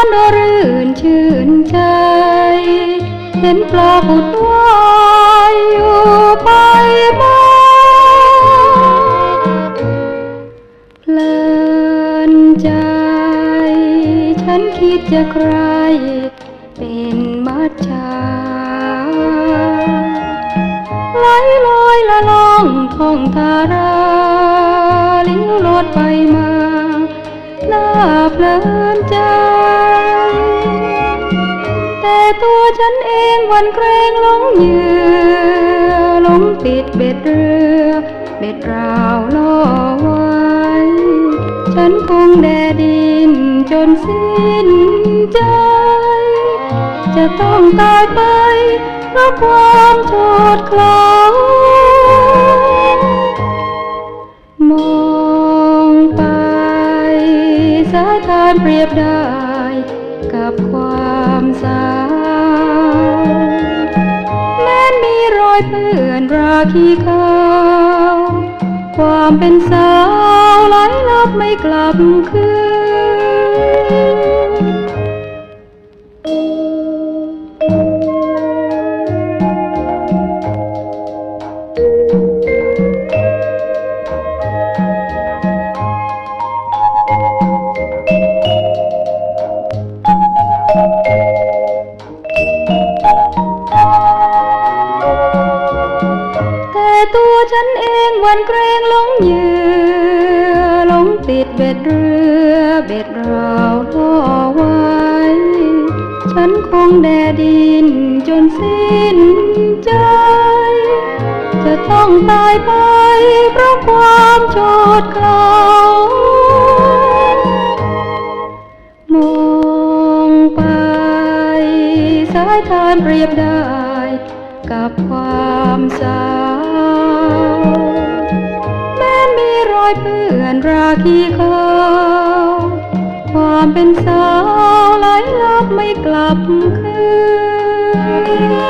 านอรื่นชื่นใจ เห็นปลาผุดว่ายอยู่ไปมาเพลินใจ ฉันคิดจะใคร เป็นมัจฉาไหลลอยละล่องท่องทาราลี้ยวรถไปมา นใจ แต่ตัวฉันเองวันเกรงหลงเหยื่อหลงติดเบ็ดเรือเบ็ดราวล่อไว้ ฉันคงแดดินจนสิ้นใจ จะต้องตายไปเพราะความโทษคลอ สายทานเปรียบได้ กับความสาวแม้นมีรอยเปื้อนราคีขาวความเป็นสาวไหลลับไม่กลับคืน ตัวฉันเองวันเกรงหลงเหยื่อหลงติดเบ็ดเรือเบ็ดราวล่อไว้ ฉันคงแดดินจนสิ้นใจ จะต้องตายไปเพราะความโชดเกลามองไปสายทานเปรียบได้กับความสา แม้มีรอยเปื้อนราคีขาวความเป็นสาวไหลลับไม่กลับคืน